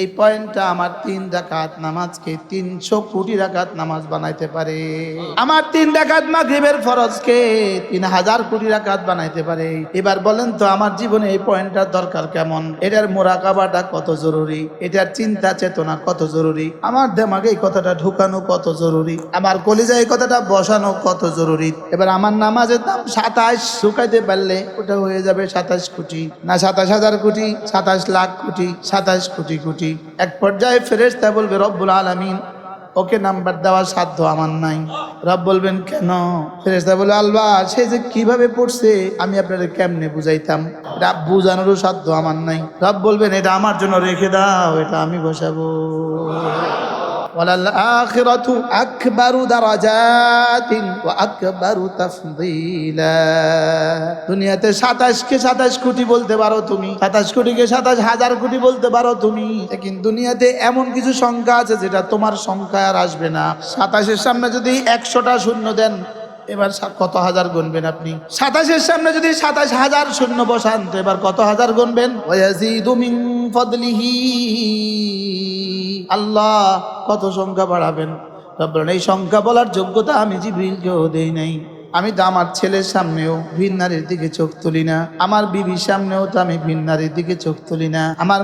এই পয়েন্টটা আমার তিন ডাকাত নামাজকে তিনশো কোটি ডাকাত নামাজ বানাইতে পারে। আমার তিন রাকাত মাগরিবের ফরজকে তিন হাজার কোটি ডাকাত বানাইতে পারে। এবার বলেন তো, আমার জীবনে এই পয়েন্টটার দরকার কেমন? এটার মোরাকাবাটা কত জরুরি? এটার চিন্তা চেতনা কত জরুরি? আমার দেমাগে এই কথাটা ঢুকানো কত জরুরি? আমার কলিজায় এই কথাটা বসানো কত জরুরি? এবার আমার নামাজের দাম সাতাশ শুকাইতে পারলে ওটা হয়ে যাবে সাতাশ কোটি। না সাতাশ হাজার কোটি, সাতাশ লাখ কোটি, সাতাশ কোটি কোটি। এক পর্যায়ে ফেরেস্তা বলবে, রব্বুল আলমিন, ওকে নাম্বার দেওয়া সাধ্য আমার নাই। রব বলবেন, কেন? ফেরেস্তা বলে আলবা সে যে কীভাবে পড়ছে, আমি আপনাদের কেমনে বুঝাইতাম? রাব বুঝানোরও সাধ্য আমার নাই। রব বলবেন, এটা আমার জন্য রেখে দাও, এটা আমি বসাবো। وللآخرة أكبر درجات وأكبر تفضيلا দুনিয়াতে সাতাশকে সাতাশ কোটি বলতে পারো তুমি সাতাশ কোটিকে সাতাশ হাজার কোটি বলতে পারো তুমি কিন্তু দুনিয়াতে এমন কিছু সংখ্যা আছে যেটা তোমার সংখ্যা আর আসবে না সাতাশের সামনে যদি একশোটা শূন্য দেন এবার সা- কত হাজার গুনবেন আপনি সাতাশের সামনে যদি সাতাশ হাজার শূন্য বসান তো এবার কত হাজার গুনবেন ওয়াজিদু মিন ফাদলিহি আল্লাহ কত সংখ্যা বাড়াবেন? এই সংখ্যা বলার যোগ্যতা আমি জিবিলকেও দেই নাই। আমি তো আমার ছেলের সামনেও ভিন নারীর দিকে চোখ তুলি না। আমার বিবির সামনেও তো আমি ভিন নারীর দিকে চোখ তুলি না। আমার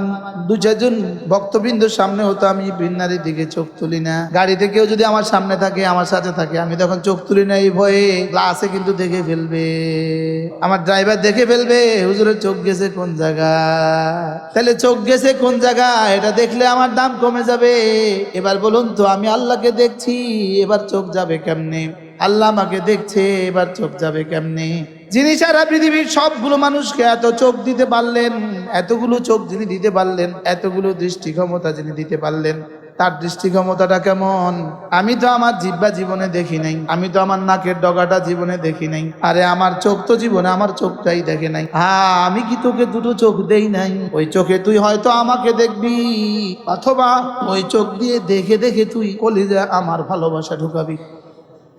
দু চারজন ভক্তবৃন্দর সামনেও তো আমি ভিন নারীর দিকে চোখ তুলি না। গাড়িতে কেউ যদি আমার সামনে থাকে, আমার সাথে থাকে, আমি তখন চোখ তুলি না এই ভয়ে। গ্লাসে কিন্তু দেখে ফেলবে। আমার ড্রাইভার দেখে ফেলবে, হুজুরের চোখ গেছে কোন জায়গা তাহলে চোখ গেছে কোন জায়গা এটা দেখলে আমার দাম কমে যাবে। এবার বলুন তো, আমি আল্লাহকে দেখছি, এবার চোখ যাবে কেমনে? আল্লাহ আমাকে দেখছে, এবার চোখ যাবে কেমনে? যিনি সারা পৃথিবীর সবগুলো মানুষকে এত চোখ দিতে পারলেন, এতগুলো চোখ যিনি দিতে পারলেন, এতগুলো দৃষ্টি ক্ষমতা যিনি দিতে পারলেন, তার দৃষ্টি ক্ষমতাটা কেমন? আমি তো আমার জিব্বা জীবনে দেখি নাই, আমি তো আমার নাকের ডগাটা জীবনে দেখি নাই, আরে আমার চোখ তো জীবনে আমার চোখটাই দেখে নাই। হ্যাঁ আমি কি তোকে দুটো চোখ দেই নাই? ওই চোখে তুই হয়তো আমাকে দেখবি, অথবা ওই চোখ দিয়ে দেখে দেখে তুই কলিজা আমার ভালোবাসা ঢুকাবি।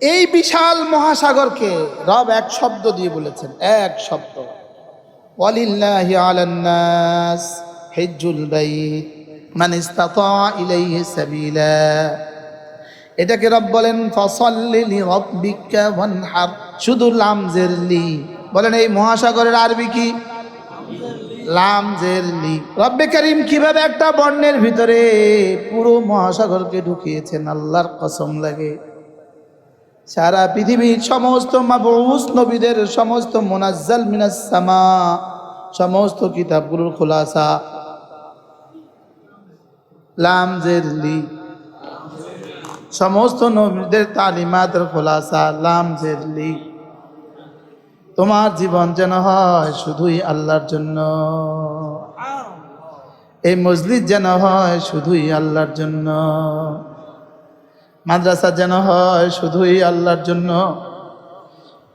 এই বিশাল মহাসাগরকে রব এক শব্দ দিয়ে বলেছেন, এক শব্দ। ওয়ালিল্লাহি আলান্নাস হিজ্জুল বাইত, মান ইসতাতা ইলাইহি এটাকে রব বলেন, ফসল্লি লিরাব্বিকা ওয়ানহার। শুধু লাম জেরলি বলেন, এই মহাসাগরের আরবি কি? লাম জেরলি রব্বে করিম কীভাবে একটা বর্ণের ভিতরে পুরো মহাসাগরকে ঢুকিয়েছেন, আল্লাহর কসম লাগে। সারা পৃথিবীর সমস্ত মাবুস নবীদের সমস্ত মোনাজ্জাল মিনাস সামা, সমস্ত কিতাবগুলোর খোলাসা। লাম জেরলি সমস্ত নবীদের তালিমাতের খোলাসা, লাম জেরলি তোমার জীবন যেন হয় শুধুই আল্লাহর জন্য। এই মজলিস যেন হয় শুধুই আল্লাহর জন্য। মাদ্রাসা যেন হয় শুধুই আল্লাহর জন্য।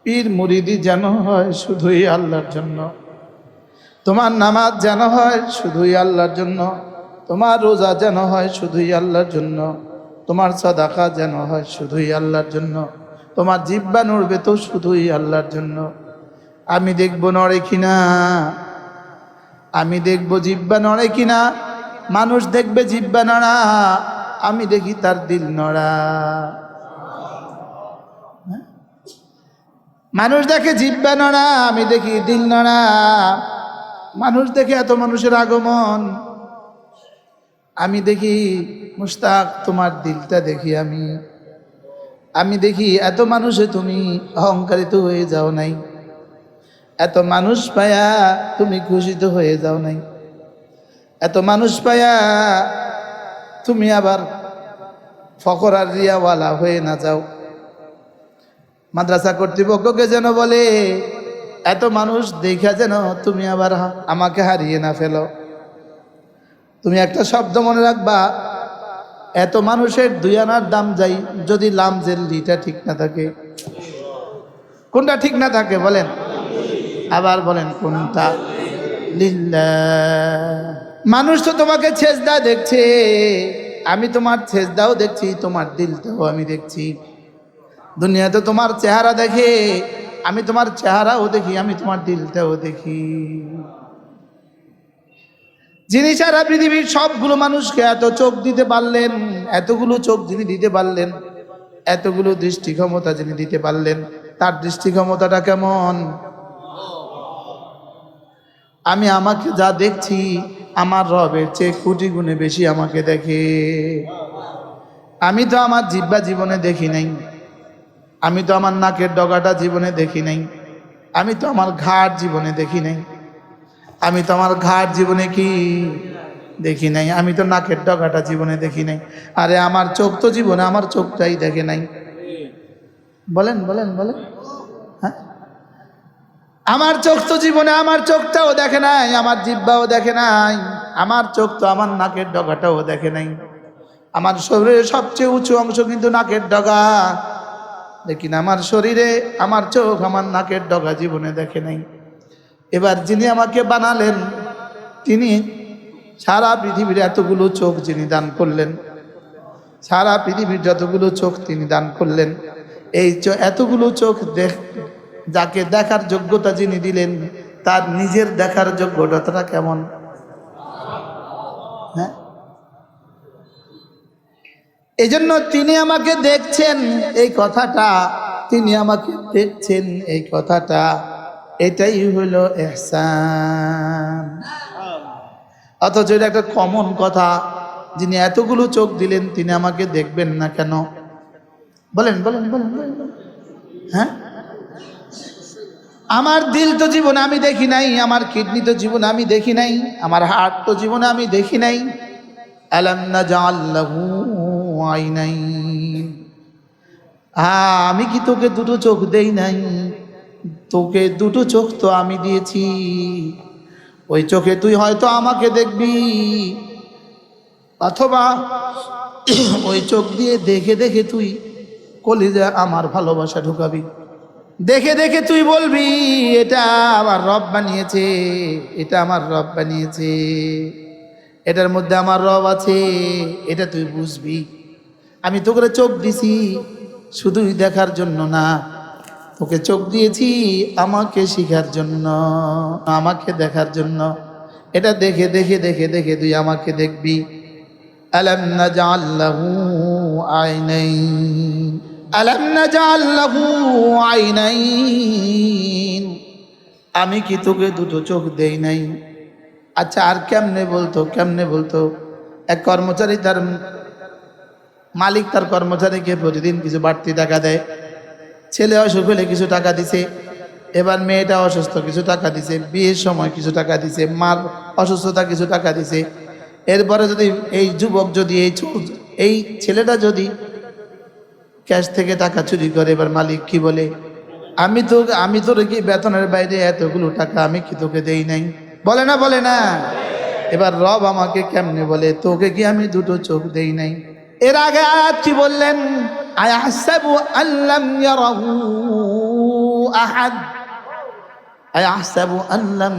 পীর মুরিদি যেন হয় শুধুই আল্লাহর জন্য। তোমার নামাজ যেন হয় শুধুই আল্লাহর জন্য। তোমার রোজা যেন হয় শুধুই আল্লাহর জন্য। তোমার সদাকা যেন হয় শুধুই আল্লাহর জন্য। তোমার জিব্বা নড়বে তো শুধুই আল্লাহর জন্য। আমি দেখব নড়ে কিনা? আমি দেখব জিব্বা নড়ে কিনা? মানুষ দেখবে জিব্বা নড়া। আমি দেখি তার দিল নড়া। হ্যাঁ? মানুষ দেখে জিব্বা নড়া, আমি দেখি দিল নড়া। মানুষ দেখে এত মানুষের আগমন। আমি দেখি মুস্তাক তোমার দিলটা দেখি আমি। আমি দেখি এত মানুষে তুমি অহংকারিত হয়ে যাও নাই। এত মানুষ পায়া তুমি খুশিত হয়ে যাও নাই। এত মানুষ পায়া তুমি আবার ফকর আর রিয়াওয়ালা হয়ে না যাও। মাদ্রাসা কর্তৃপক্ষকে যেন বলে, এত মানুষ দেখা যেন তুমি আবার আমাকে হারিয়ে না ফেলো। তুমি একটা শব্দ মনে রাখবা, এত মানুষের দুই আনার দাম যাই যদি লাম জেল্লিটা ঠিক না থাকে। কোনটা ঠিক না থাকে বলেন? আবার বলেন কোনটা? লিল্লাহ। মানুষ তো তোমাকে ছেজদা দেখছে। আমি তোমার ছেজদাও দেখছি, তোমার দিলটাও আমি দেখছি। দুনিয়াতে তোমার চেহারা দেখে, আমি তোমার চেহারাও দেখি, আমি তোমার দিলটাও দেখি। যিনি সারা পৃথিবীর সবগুলো মানুষকে এত চোখ দিতে পারলেন, এতগুলো চোখ যিনি দিতে পারলেন, এতগুলো দৃষ্টি ক্ষমতা যিনি দিতে পারলেন, তার দৃষ্টি ক্ষমতাটা কেমন? আমি আমাকে যা দেখছি আমার রবের চেয়ে কোটি গুণে বেশি আমাকে দেখে। আমি তো আমার জিব্বা জীবনে দেখি নাই। আমি তো আমার নাকের ডগাটা জীবনে দেখি নাই। আমি তো আমার ঘাট জীবনে দেখি নাই। আমি তো আমার ঘাট জীবনে কি দেখি নাই? আমি তো নাকের ডগাটা জীবনে দেখি নাই। আরে আমার চোখ তো জীবনে, আমার চোখটাই দেখে নাই। বলেন বলেন বলেন। আমার চোখ তো জীবনে আমার চোখটাও দেখে নাই, আমার জিব্বাও দেখে নাই, আমার চোখ তো আমার নাকের ডগাটাও দেখে নাই। আমার শরীরের সবচেয়ে উঁচু অংশ কিন্তু নাকের ডগা। লেকিন আমার শরীরে আমার চোখ আমার নাকের ডগা জীবনে দেখে নাই। এবার যিনি আমাকে বানালেন, তিনি সারা পৃথিবীর এতগুলো চোখ যিনি দান করলেন, সারা পৃথিবীর যতগুলো চোখ তিনি দান করলেন, এই এতগুলো চোখ দেখ যাকে দেখার যোগ্যতা যিনি দিলেন, তার নিজের দেখার যোগ্যতাটা কেমন? হ্যাঁ? এই জন্য তিনি আমাকে দেখছেন, এই কথাটা, তিনি আমাকে দেখছেন, এই কথাটা, এটাই হলো এহসান। অথচ এটা একটা কমন কথা, যিনি এতগুলো চোখ দিলেন, তিনি আমাকে দেখবেন না কেন? বলেন বলেন বলেন। হ্যাঁ? আমার দিল তো জীবনে আমি দেখি নাই, আমার কিডনি তো জীবনে আমি দেখি নাই, আমার হার্ট তো জীবনে আমি দেখি নাই। আলাম না জাল্লাহু আইনাইন। হ্যাঁ আমি কি তোকে দুটো চোখ দেই নাই? তোকে দুটো চোখ তো আমি দিয়েছি। ওই চোখে তুই হয়তো আমাকে দেখবি। অথবা ওই চোখ দিয়ে দেখে দেখে তুই কলিজা আমার ভালোবাসা ঢুকাবি। দেখে দেখে তুই বলবি, এটা আমার রব বানিয়েছে, এটা আমার রব বানিয়েছে। এটার মধ্যে আমার রব আছে, এটা তুই বুঝবি। আমি তোকে চোখ দিছি, শুধুই দেখার জন্য না। তোকে চোখ দিয়েছি আমাকে শিখার জন্য, আমাকে দেখার জন্য। এটা দেখে দেখে দেখে দেখে তুই আমাকে দেখবি। আলম নাজাল্লাহু আইনাইন। আলম নাজাল্লাহু আইনাইন। আমি কি তোকে দুটো চোখ দেই নাই? আচ্ছা আর কেমনে বলতো কেমনে বলতো? এক কর্মচারী তার মালিক তার কর্মচারীকে প্রতিদিন কিছু বাড়তি টাকা দেয়। ছেলে অসুখ হলে কিছু টাকা দিছে। এবার মেয়েটা অসুস্থ, কিছু টাকা দিছে। বিয়ের সময় কিছু টাকা দিছে। মার অসুস্থতা কিছু টাকা দিছে। এরপরে যদি এই যুবক যদি, এই এই ছেলেটা যদি ক্যাশ থেকে টাকা চুরি করে। এবার মালিক কি বলে, আমি তো, আমি তোর কি বেতনের বাইরে এতগুলো টাকা আমি কি তোকে দেই নাই? বলে না বলে না। এবার রব আমাকে কেমনে বলে, তোকে কি আমি দুটো চোখ দেই নাই? এর আগে কি বললেন আল্লাম আল্লাম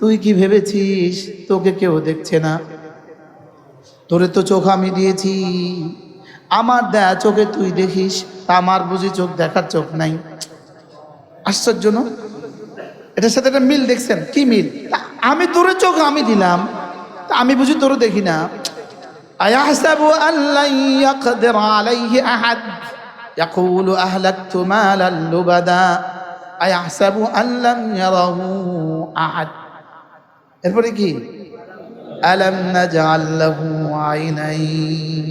তুই কি ভেবেছিস তোকে কেউ দেখছে না? তোরে তো চোখ আমি দিয়েছি আমার দেয়া চোখে তুই দেখিস তা আমার বুঝি চোখ দেখার চোখ নাই আশ্চর্য না এটার সাথে একটা মিল দেখছেন কি মিল তা আমি তোরে চোখ আমি দিলাম তা আমি বুঝি তোর দেখি না أيحسب أن لن يقدر عليه أحد يقول أهلكت مالا لبدا أيحسب أن لم يره أحد এরপরে কি আলম নাজাল্লাহু আইনাইন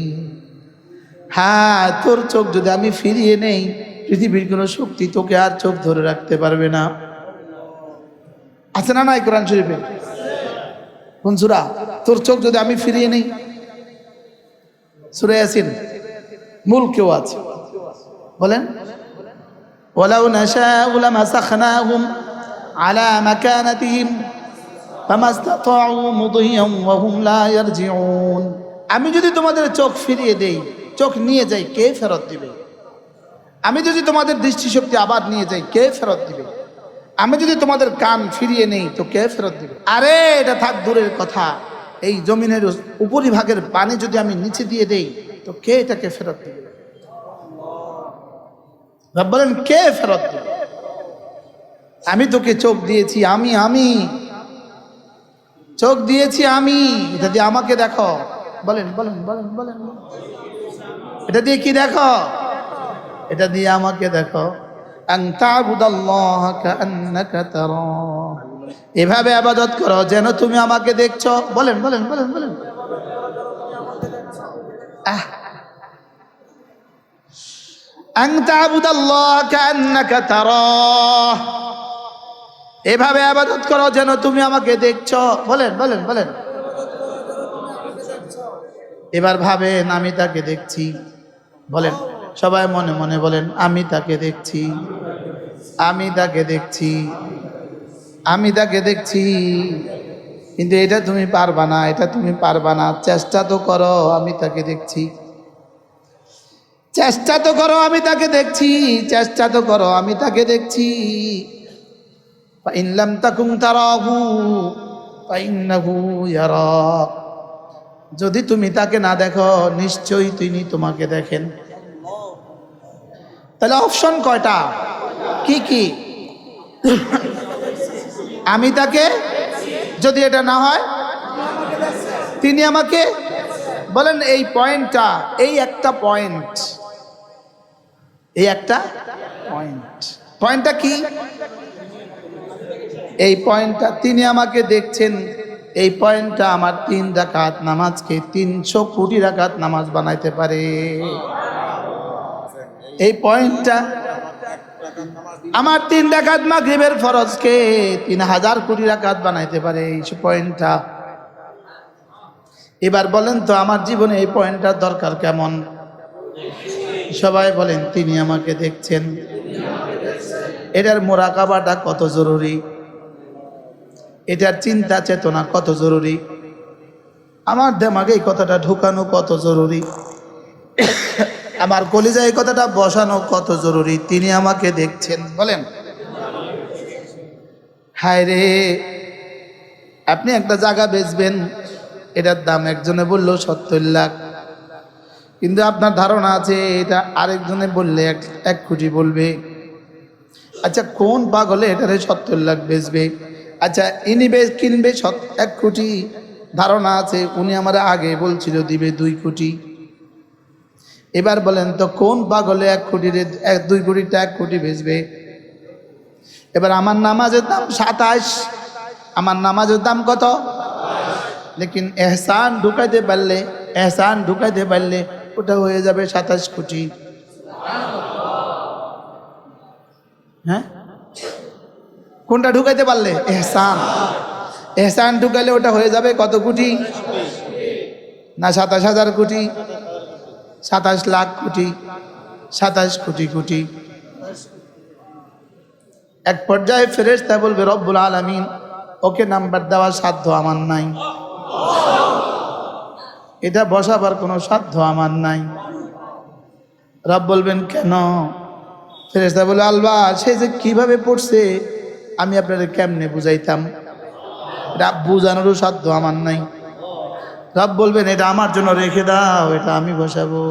হ্যাঁ তোর চোখ যদি আমি ফিরিয়ে নেই পৃথিবীর কোনো শক্তি তোকে আর চোখ ধরে রাখতে পারবে না আছে না নাই কোরআন শরীফে কোন সূরা তোর চোখ যদি আমি ফিরিয়ে নেই সুরে ইয়াসিন মূল কেউ আছে বলেন ولو نشاء لمسخناهم على مكانتهم আমি যদি তোমাদের চোখ ফিরিয়ে দেই, চোখ নিয়ে যাই, কে ফেরত দিবে? আমি যদি তোমাদের দৃষ্টিশক্তি আবার নিয়ে যাই, কে ফেরত দিবে? আমি যদি তোমাদের কান ফিরিয়ে নেই, তো কে ফেরত দিবে? আরে, এটা থাক, দূরের কথা। এই জমিনের উপরিভাগের পানি যদি আমি নিচে দিয়ে দেই, তো কে এটাকে ফেরত দিবে? বলেন, কে ফেরত দিবে? আমি তোকে চোখ দিয়েছি, আমি আমি। চোখ দিয়েছি আমি। এটা দিয়ে আমাকে দেখো। বলেন বলেন বলেন বলেন। এটা দিয়ে কি দেখো? এটা দিয়ে আমাকে দেখো। এভাবে আবাদত করো, যেন তুমি আমাকে দেখছ। বলেন বলেন বলেন বলেন। আহ। তা'বুদাল্লাহ কাআন্নাকা তারাহ এভাবে আবাদত করো যেন তুমি আমাকে দেখছ। বলেন বলেন বলেন। এবার ভাবেন, আমি তাকে দেখছি। বলেন, সবাই মনে মনে বলেন, আমি তাকে দেখছি। আমি তাকে দেখছি। আমি তাকে দেখছি। কিন্তু এটা তুমি পারবা না, এটা তুমি পারবা না। চেষ্টা তো করো, আমি তাকে দেখছি। চেষ্টা তো করো, আমি তাকে দেখছি। চেষ্টা তো করো, আমি তাকে দেখছি। فإن لم تكن تراه فإنه يراك যদি তুমি তাকে না দেখো নিশ্চয়ই তিনি তোমাকে দেখেন তাহলে অপশন কয়টা কি কি আমি তাকে যদি এটা না হয় তিনি আমাকে বলেন এই পয়েন্টটা এই একটা পয়েন্ট এই একটা পয়েন্ট পয়েন্টটা কি এই পয়েন্টটা তিনি আমাকে দেখছেন। এই পয়েন্টটা আমার তিন রাকাত নামাজকে তিনশো কোটি রাকাত নামাজ বানাইতে পারে। এই পয়েন্টটা আমার তিন রাকাত মাগরিবের ফরজকে তিন হাজার কোটি রাকাত বানাইতে পারে এই পয়েন্টটা। এবার বলেন তো, আমার জীবনে এই পয়েন্টটার দরকার কেমন? সবাই বলেন, তিনি আমাকে দেখছেন। এটার মোরাকাবাটা কত জরুরি? এটার চিন্তা, চেতনা কত জরুরি? আমার দেমাগে এই কথাটা ঢুকানো কত জরুরি? আমার কলিজায় এই কথাটা বসানো কত জরুরি? তিনি আমাকে দেখছেন, বলেন। হায় রে, আপনি একটা জায়গা বেচবেন, এটার দাম একজনে বলল সত্তর লাখ। কিন্তু আপনার ধারণা আছে, এটা আরেকজনে বললে এক এক কোটি বলবে। আচ্ছা কোন পাগলে এটারে সত্তর লাখ বেচবে? আচ্ছা ইনি বেশ কিনবে এক কোটি ধারণা আছে, উনি আমার আগে বলছিল দিবে দুই কোটি। এবার বলেন, তো কোন পাগলে এক কোটির এক, দুই কোটিটা এক কোটি বেচবে? এবার, আমার নামাজের দাম সাতাশ, আমার নামাজের দাম কত? লেকিন এহসান ঢুকাইতে পারলে, এহসান ঢুকাইতে পারলে ওটা হয়ে যাবে সাতাশ কোটি। হ্যাঁ? কোনটা ঢুকাইতে পারলে? এহসান। এহসান ঢুকাইলে ওটা হয়ে যাবে কত কোটি? না, সাতাশ হাজার কোটি। সাতাশ লাখ কোটি। সাতাশ কোটি কোটি। এক পর্যায়ে ফেরেশতা বলবে, রব্বুল আলামিন, ওকে নাম্বার দেওয়ার সাধ্য আমার নাই। এটা বসাবার কোনো সাধ্য আমার নাই। রব বলবেন, কেন? ফেরেশতা বলে আলবা সে যে কীভাবে পড়ছে আমি আপনাদের কেমনে বুঝাইতাম? এটা বুঝানোরও সাধ্য আমার নাই। রব বলবেন, এটা আমার জন্য রেখে দাও, এটা আমি বসাবো।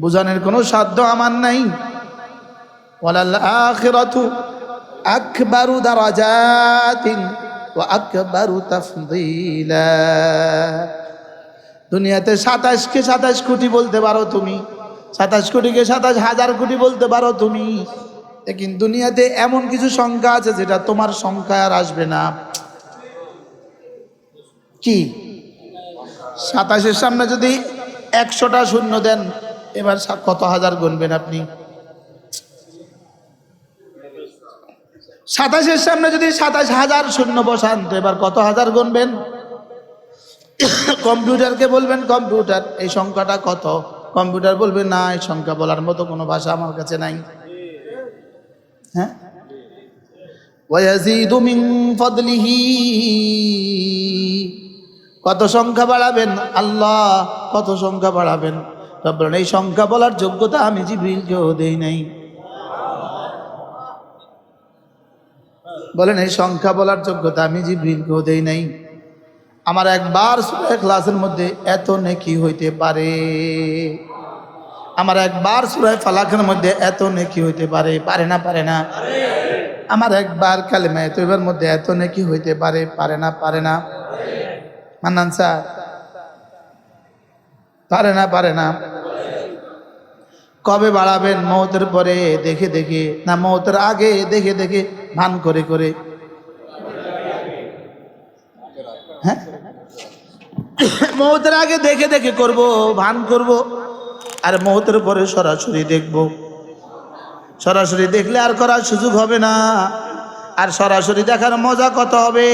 বুঝানোর কোনো সাধ্য আমার নাই। আখিরাতু আকবারু দারাজাতিন ওয়া আকবারু তাফদীলা। দুনিয়াতে সাতাশকে সাতাশ কোটি বলতে পারো তুমি, সাতাশ কোটিকে সাতাশ হাজার কোটি বলতে পারো তুমি। লেকিন দুনিয়াতে এমন কিছু সংখ্যা আছে যেটা তোমার সংখ্যা আর আসবে না। কি? সাতাশের সামনে যদি একশোটা শূন্য দেন, এবার কত হাজার গুনবেন আপনি? সাতাশের সামনে যদি সাতাশ হাজার শূন্য বসান, তো এবার কত হাজার গুনবেন? কম্পিউটারকে বলবেন, কম্পিউটার, এই সংখ্যাটা কত? কম্পিউটার বলবে, না, এই সংখ্যা বলার মতো কোনো ভাষা আমার কাছে নাই। হ্যাঁ? ফদলিহি। কত সংখ্যা বাড়াবেন? আল্লাহ, কত সংখ্যা বাড়াবেন? রব্বান এই সংখ্যা বলার যোগ্যতা আমি জিবরিলকেও দেই নাই। বলেন, এই সংখ্যা বলার যোগ্যতা আমি জিবরিলকেও দেই নাই। আমার একবার সুরা ক্লাসের মধ্যে এত নেকি হইতে পারে। আমার একবার সুরায় ফালাকের মধ্যে এত নেকি হইতে পারে পারে না পারে না। আমার একবার কালেমা এবার মধ্যে এত নাকি হইতে পারে পারে না পারে না। মান্নান স্যার, পারে না পারে না। কবে বাড়াবেন মৌতের পরে? দেখে দেখে। না, মৌতের আগে দেখে দেখে। ভান করে করে। হ্যাঁ? মৌতের আগে দেখে দেখে করব, ভান করব। আর মৌতের পরে সরাসরি দেখব। সরাসরি দেখলে আর করার সুযোগ হবে না। আর সরাসরি দেখার মজা কত হবে?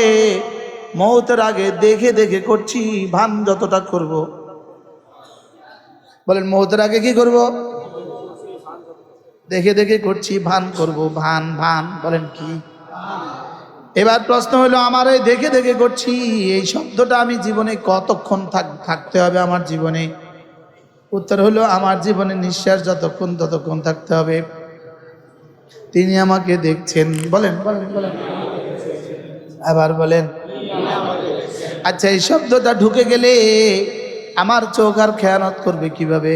মৌতের আগে দেখে দেখে করছি, ভান যতটা করব। বলেন মৌতের আগে কি করব? দেখে দেখে করছি, ভান করব, ভান ভান। বলেন, কি? এবার প্রশ্ন হলো, আমার এই দেখে দেখে করছি, এই শব্দটা আমি জীবনে কতক্ষণ থাক- থাকতে হবে আমার জীবনে? উত্তর হলো, আমার জীবনে নিঃশ্বাস যতক্ষণ ততক্ষণ থাকতে হবে। তিনি আমাকে দেখছেন। বলেন বলেন বলেন। আবার বলেন আচ্ছা এই শব্দটা ঢুকে গেলে আমার চোখ আর খেয়ানত করবে কীভাবে?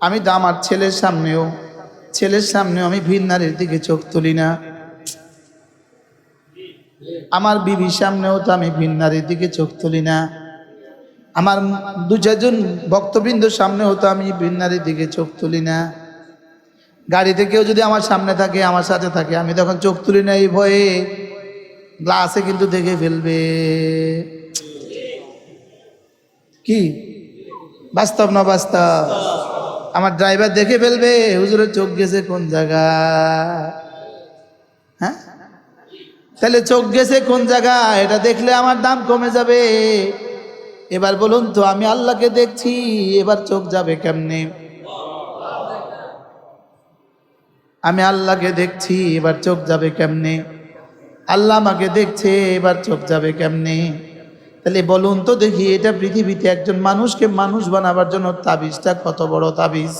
আমি তো আমার ছেলের সামনেও ছেলের সামনেও আমি ভিন নারীর দিকে চোখ তুলি না। আমার বিবির সামনেও তো আমি ভিন নারীর দিকে চোখ তুলি না। আমার দু চারজন ভক্তবৃন্দর সামনে হতো, আমি ভিন নারীর দিকে চোখ তুলি না। গাড়িতে কেউ যদি আমার সামনে থাকে, আমার সাথে থাকে, আমি তখন চোখ তুলি না এই ভয়ে। গ্লাসে কিন্তু দেখে ফেলবে। কি? বাস্তব না বাস্তব? আমার ড্রাইভার দেখে ফেলবে, হুজুরের চোখ গেছে কোন জায়গা? হ্যাঁ? তাহলে চোখ গেছে কোন জায়গা? এটা দেখলে আমার দাম কমে যাবে। এবার বলুন তো, আমি আল্লাহকে দেখছি, এবার চোখ যাবে কেমনে? আমি আল্লাহকে দেখছি, এবার চোখ যাবে কেমনে? আল্লাহ আমাকে দেখছে, এবার চোখ যাবে কেমনে? তাহলে বলুন তো দেখি, এটা পৃথিবীতে একজন মানুষকে মানুষ বানাবার জন্য তাবিজটা কত বড় তাবিজ?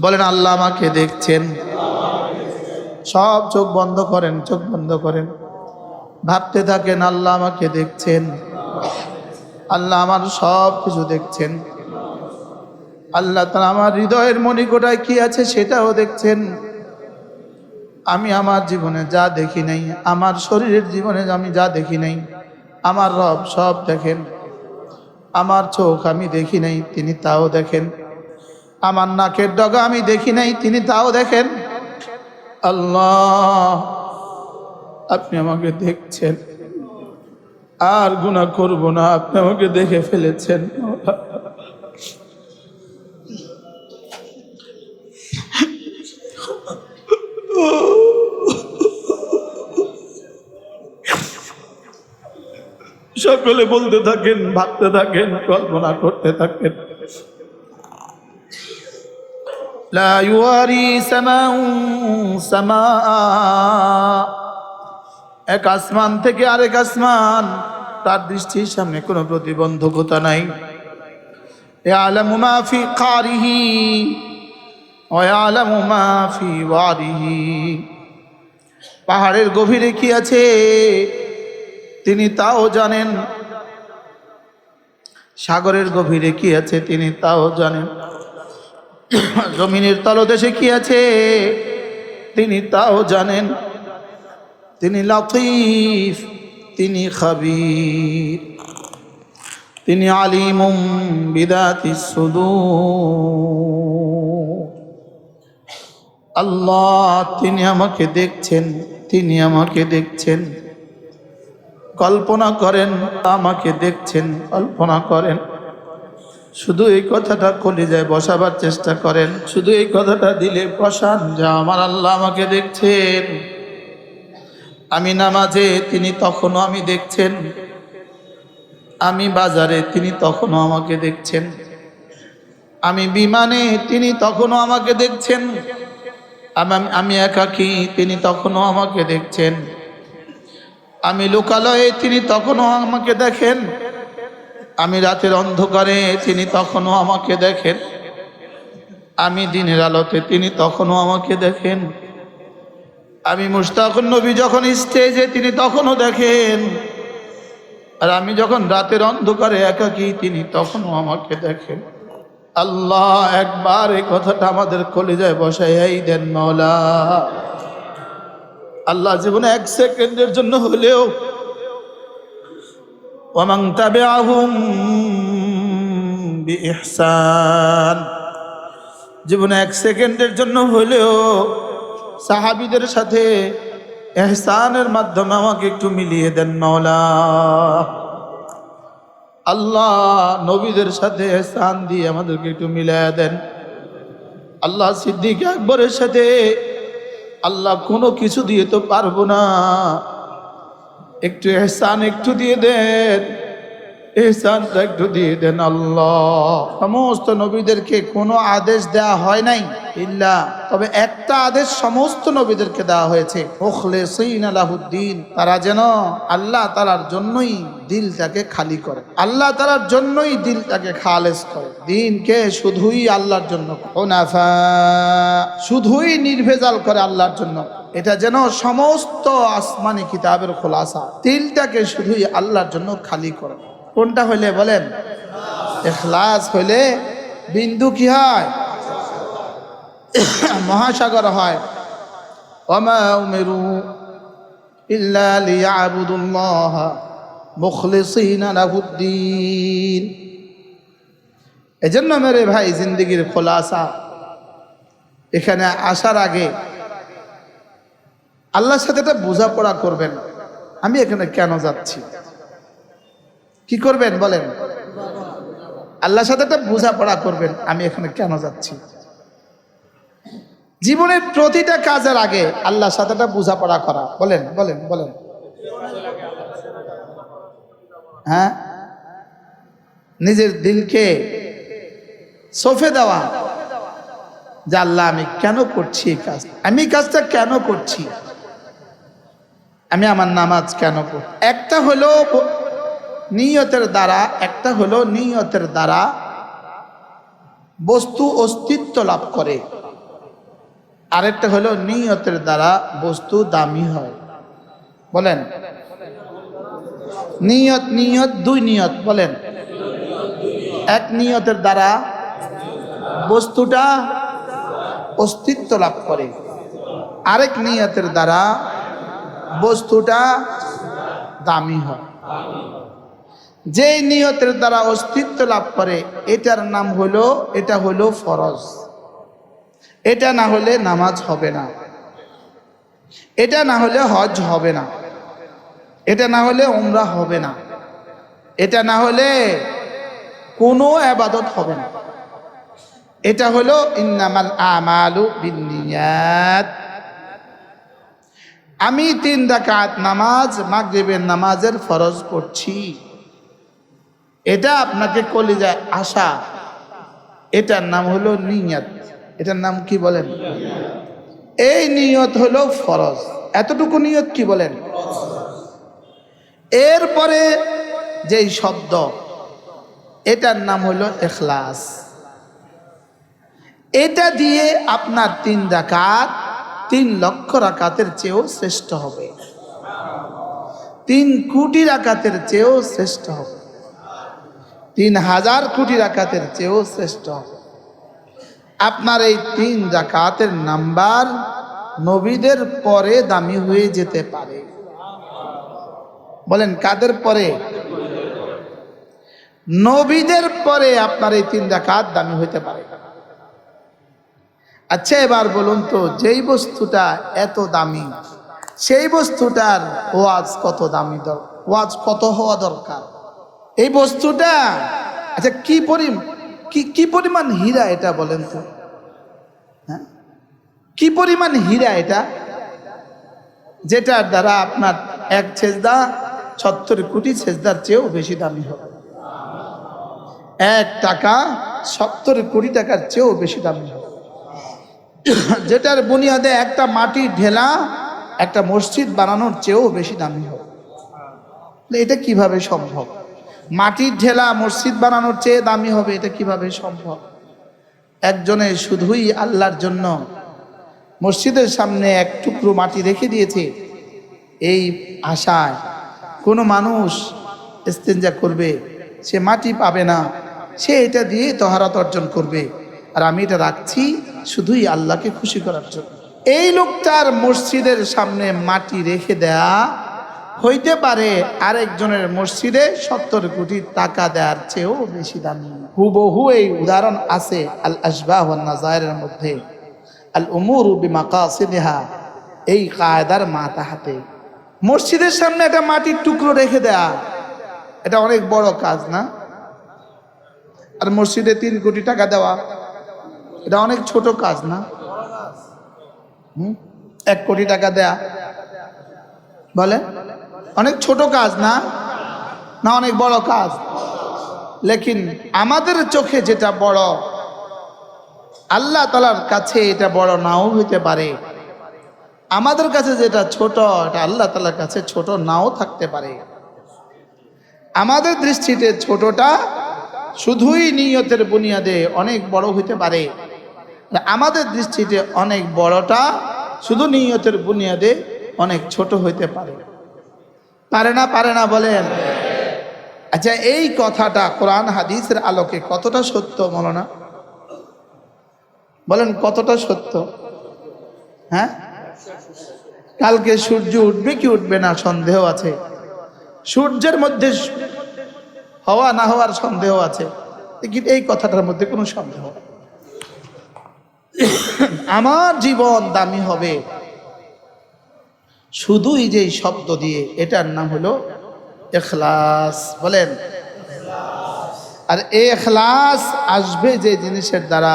বলেন, আল্লাহ আমাকে দেখছেন। সব চোখ বন্ধ করেন, চোখ বন্ধ করেন। ভাবতে থাকেন, আল্লাহ আমাকে দেখছেন। আল্লাহ আমার সব কিছু দেখছেন। আল্লাহ তালা আমার হৃদয়ের মণিকোটায় কি আছে সেটাও দেখছেন। আমি আমার জীবনে যা দেখি নাই, আমার শরীরের জীবনে আমি যা দেখি নাই, আমার রব সব দেখেন। আমার চোখ আমি দেখি নাই, তিনি তাও দেখেন। আমার নাকের ডগা আমি দেখি নাই, তিনি তাও দেখেন। আল্লাহ, আপনি আমাকে দেখছেন। আর গুণা করব না আপনি আমাকে দেখে ফেলেছেন সকলে বলতে থাকেন ভাবতে থাকেন কল্পনা করতে থাকেন لا يواري سماء سماء এক আসমান থেকে আরেক আসমান তার দৃষ্টির সামনে কোনো প্রতিবন্ধকতা নাই يعلم ما في قاره ويعلم ما في وعره পাহাড়ের গভীরে কি আছে তিনি তাও জানেন সাগরের গভীরে কি আছে তিনি তাও জানেন জমিনের তলদেশে কি আছে তিনি তাও জানেন তিনি লতিফ, তিনি খাবির, তিনি আলিমুম বিদাতি সুদূর। আল্লাহ, তিনি আমাকে দেখছেন, তিনি আমাকে দেখছেন। কল্পনা করেন, আমাকে দেখছেন, কল্পনা করেন। শুধু এই কথাটা কলে যায় বসাবার চেষ্টা করেন, শুধু এই কথাটা দিলে বসান যে আমার আল্লাহ আমাকে দেখছেন। আমি নামাজে, তিনি তখনও আমি দেখছেন। আমি বাজারে, তিনি তখনও আমাকে দেখছেন। আমি বিমানে, তিনি তখনও আমাকে দেখছেন। আম- একাকী তিনি তখনও আমাকে দেখছেন। আমি লোকালয়ে, তিনি তখনও আমাকে দেখেন। আমি রাতের অন্ধকারে, তিনি তখনও আমাকে দেখেন। আমি দিনের আলোতে, তিনি তখনও আমাকে দেখেন। আমি মুস্তাকুন নবী যখন স্টেজে তিনি তখনও দেখেন। আর আমি যখন রাতের অন্ধকারে একাকী, তিনি তখনও আমাকে দেখেন। আল্লাহ একবার এই কথাটা আমাদের কলিজায় বসাই দেন মৌলা আল্লাহ জীবনে এক সেকেন্ডের জন্য হলেও ইহসান জীবনে এক সেকেন্ডের জন্য হলেও সাহাবিদের সাথে এহসানের মাধ্যমে আমাকে একটু মিলিয়ে দেন মৌলা আল্লাহ নবীদের সাথে এহসান দিয়ে আমাদেরকে একটু মিলিয়ে দেন। আল্লাহ সিদ্দিক আকবরের সাথে আল্লাহ কোনো কিছু দিয়ে তো পারব না। একটু এহসান একটু দিয়ে দেন। এহসানটা একটু দিয়ে দেন আল্লাহ। সমস্ত নবীদেরকে কোনো আদেশ দেওয়া হয় নাই, ইল্লা। তবে একটা আদেশ সমস্ত নবীদেরকে দেওয়া হয়েছে ওখলে সইন আলাহুদ্দিন। তারা যেন আল্লাহ তালার জন্যই দিলটাকে খালি করে, আল্লাহ তালার জন্যই দিলটাকে খালেজ করে। দিনকে শুধুই আল্লাহর জন্য শুধুই নির্ভেজাল করে আল্লাহর জন্য। এটা যেন সমস্ত আসমানি কিতাবের খোলাসা, দিলটাকে শুধুই আল্লাহর জন্য খালি করে। কোনটা হইলে বলেন? এখলাস হইলে বিন্দু কি হয়? মহাসাগর হয়। ওমা উমেরু ইল্লা লিয়াবুদুল্লাহ মুখলিসিনা লাহুদ্দিন। এজন্য মেরে ভাই জিন্দগির খোলাসা। এখানে আসার আগে আল্লাহর সাথে একটা বোঝাপড়া করবেন। আমি এখানে কেন যাচ্ছি? কি করবেন বলেন? আল্লাহর সাথে একটা বোঝাপড়া করবেন, আমি এখানে কেন যাচ্ছি? জীবনের প্রতিটা কাজের আগে আল্লাহর সাথে একটা বোঝাপড়া করা। বলেন বলেন বলেন। হ্যাঁ? নিজের দিলকে সফে দেওয়া। যে আল্লাহ, আমি কেন করছি এই কাজ? আমি কাজটা কেন করছি? আমি আমার নামাজ কেন পড়ি? একটা হলো নিয়তের দ্বারা, একটা হলো নিয়তের দ্বারা বস্তু অস্তিত্ব লাভ করে। আরেকটা হলো নিয়তের দ্বারা বস্তু দামি হয়। বলেন। নিয়ত নিয়ত, দুই নিয়ত, বলেন। এক নিয়তের দ্বারা বস্তুটা অস্তিত্ব লাভ করে। আরেক নিয়তের দ্বারা বস্তুটা দামি হয়। যেই নিয়তের দ্বারা অস্তিত্ব লাভ করে, এটার নাম হলো, এটা হলো ফরজ। এটা না হলে নামাজ হবে না। এটা না হলে হজ হবে না। এটা না হলে উমরা হবে না। এটা না হলে কোনো আবাদত হবে না। এটা হলো, ইন্নামাল আমালু বিনিয়াত আমি তিন রাকাত নামাজ, মাগরিবের নামাজের ফরজ পড়ছি। এটা আপনাকে কলিজায় আসা, এটার নাম হলো নিয়ত। এটার নাম কি বলেন? এই নিয়ত হলো ফরজ। এতটুকু নিয়ত কি বলেন? এরপরে যেই শব্দ, এটার নাম হলো এখলাস। এটা দিয়ে আপনার তিন রাকাত, তিন লক্ষ রাকাতের চেয়েও শ্রেষ্ঠ হবে। তিন কোটি রাকাতের চেয়েও শ্রেষ্ঠ হবে। তিন হাজার কোটি রাকাতের চেয়েও শ্রেষ্ঠ। আপনার এই তিন রাকাতের নাম্বার নবীদের পরে দামি হয়ে যেতে পারে। বলেন, কাদের পরে? নবীদের পরে আপনার এই তিন রাকাত দামি হইতে পারে। আচ্ছা এবার বলুন তো, যেই বস্তুটা এত দামি, সেই বস্তুটার ওয়াজ কত দামি ওয়াজ কত হওয়া দরকার? এই বস্তুটা আচ্ছা কি পরি কি কি পরিমাণ হীরা এটা বলেন তো? হ্যাঁ? কি পরিমাণ হীরা এটা? যেটার দ্বারা আপনার এক ছেজদা সত্তর কোটি ছেজদার চেয়েও বেশি দামি হবে। এক টাকা সত্তর কোটি টাকার চেয়েও বেশি দামি হবে। যেটার বুনিয়াদে একটা মাটির ঢেলা, একটা মসজিদ বানানোর চেয়েও বেশি দামি হবে। এটা কীভাবে সম্ভব? মাটির ঢেলা মসজিদ বানানোর চেয়ে দামি হবে, এটা কীভাবে সম্ভব? একজনে শুধুই আল্লাহর জন্য মসজিদের সামনে এক টুকরো মাটি রেখে দিয়েছে। এই আশায় কোনো মানুষ ইস্তেঞ্জা করবে, সে মাটি পাবে না, সে এটা দিয়ে তহারাত অর্জন করবে। আর আমি এটা রাখছি শুধুই আল্লাহকে খুশি করার জন্য। এই লোকটার মসজিদের সামনে মাটি রেখে দেয়া হইতে পারে আরেকজনের মসজিদে সত্তর কোটি টাকা দেওয়ার চেয়েও বেশি দামি। হুবহু এই উদাহরণ আছে আল আসবাহ নাজায়ের মধ্যে। আল উমুর বিমাকাসিদিহা, এই কায়দার মাথা হাতে। মসজিদের সামনে একটা মাটির টুকরো রেখে দেয়া, এটা অনেক বড় কাজ না? আর মসজিদে তিন কোটি টাকা দেওয়া, এটা অনেক ছোট কাজ না? হুম? এক কোটি টাকা দেয়া। বলে অনেক ছোট কাজ না? না অনেক বড় কাজ? লেকিন আমাদের চোখে যেটা বড়, আল্লাহ তালার কাছে এটা বড় নাও হইতে পারে। আমাদের কাছে যেটা ছোট, এটা আল্লাহ তালার কাছে ছোট নাও থাকতে পারে। আমাদের দৃষ্টিতে ছোটটা শুধুই নিয়তের বুনিয়াদে অনেক বড় হইতে পারে। আমাদের দৃষ্টিতে অনেক বড়টা শুধু নিয়তের বুনিয়াদে অনেক ছোট হইতে পারে। পারে না পারে না, বলেন। আচ্ছা এই কথাটা কোরআন হাদিসের আলোকে কতটা সত্য বলো না বলেন, কতটা সত্য? হ্যাঁ? কালকে সূর্য উঠবে কি উঠবে না, সন্দেহ আছে। সূর্যের মধ্যে হওয়া না হওয়ার সন্দেহ আছে। কিন্তু এই কথাটার মধ্যে কোনো সন্দেহ আমার জীবন দামি হবে। শুধুই যে শব্দ দিয়ে, এটার নাম হলো এখলাস, বলেন। আর এই এখলাস আসবে যে জিনিসের দ্বারা,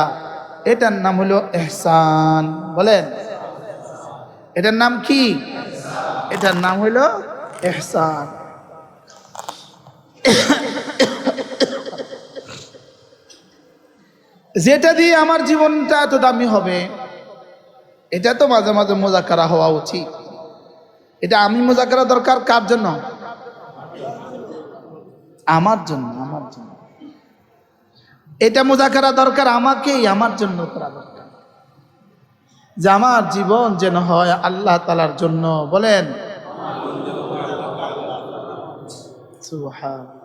এটার নাম হলো এহসান, বলেন। এটার নাম কি? এটার নাম হলো এহসান। যেটা দিয়ে আমার জীবনটা এত দামি হবে, এটা তো মাঝে মাঝে মজা করা হওয়া উচিত। এটা আমি মোজাকারা দরকার কার জন্য? আমার জন্য আমার জন্য। এটা মোজাকারা দরকার আমাকেই, আমার জন্য করা দরকার। যে আমার জীবন যেন হয় আল্লাহ তালার জন্য, বলেন। সুবহান